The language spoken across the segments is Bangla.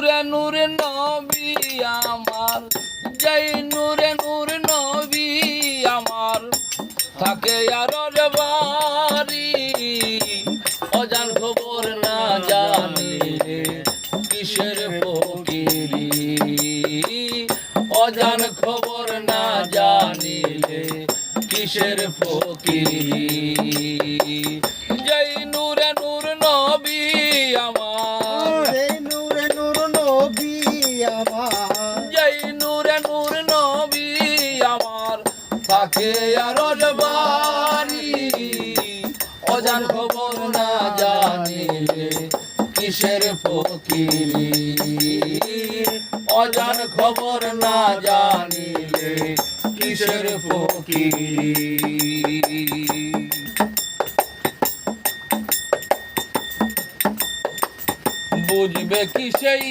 নূরে নূরে নবী আমার। জয় নূরে নূরে নবী আমার। থাকে আর বাড়ি, অজান খবর না জানি কিসের ফকিরি? অজান খবর না জানিলে কিসের ফকিরি? জয় নূরে নূর অজান খবর না জানিলে কিসের ফকিরি। অজান খবর না জানিলে কিসের ফকিরি? বুঝবে কি সেই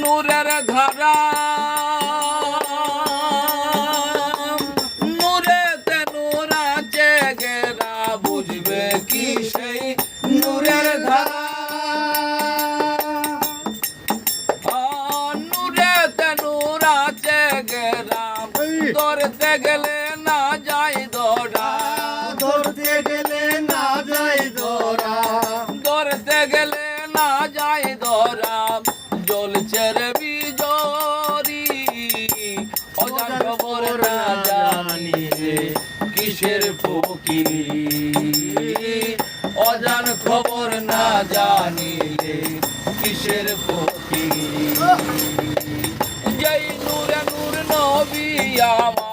নূরের ধারা গেলে না যাই দৌড়া। ধরতে গেলে না যাই ধরা ধরতে গেলে না যাই ধরা জ্বলছে রে বিজরি অজান খবর না জানিলে কিসের ফকিরি। অজান খবর না জানিলে কিসের ফকিরি। জয় নূরে নূর নবী আমার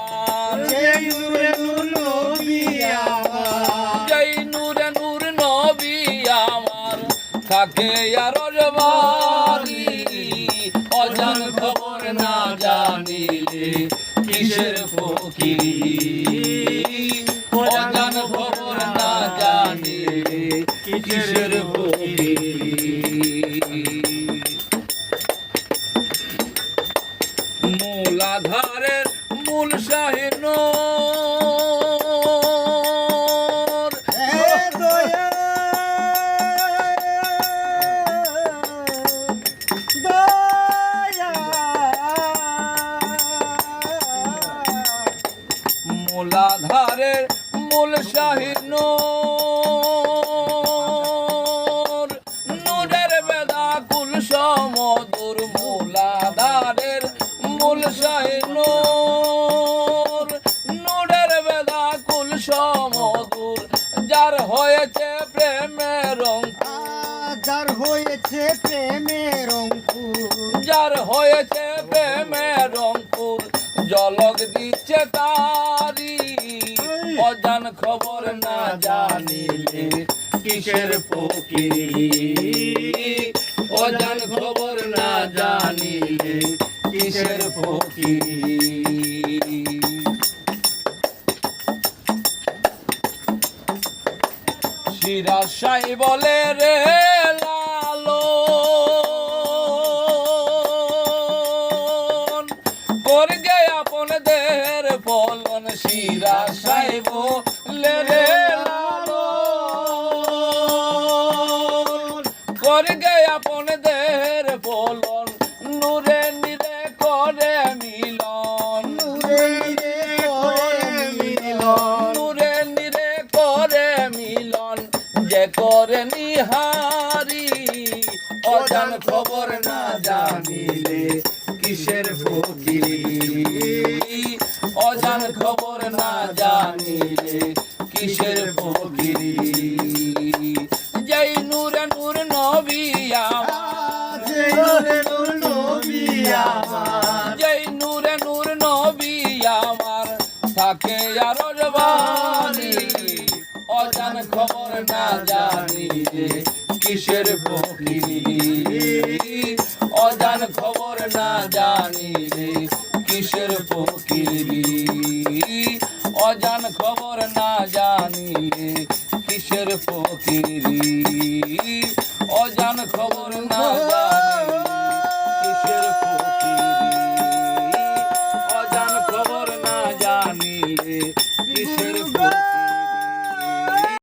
কিসের মূলাধারের মূল শাহিন মূলাধারের মূল শাহিন সমদুর মূলাধারের মূল শাহিন নূরের বেদা কুল সমদুর যার হয়েছে প্রেমের যার হয়েছে প্রেমের যার হয়েছে প্রেমের অঙ্কুর জলক দিচ্ছে তারি। অজান খবর না জানিলে কিসের ফকিরি? অজান খবর না জানিলে কিসের ফকিরি? শিরাশাই বলে রে লালো করগে আপন দেহের ফলন বলে রে করগে আপন দেহের ফলন নূরে নিরে করে মিলন। নূরে নিরে করে মিলন। নূরে নিরে করে মিলন যে করে নিহারি অজান খবর না জানিলে কিসের ফকিরি? অজান খবর না জানিলে কিসের ফকিরি? কিসের ফকিরি? অজান খবর না জানিলে কিসের ফকিরি? অজান খবর না জানিলে কিসের ফকিরি? অজান খবর না জানিলে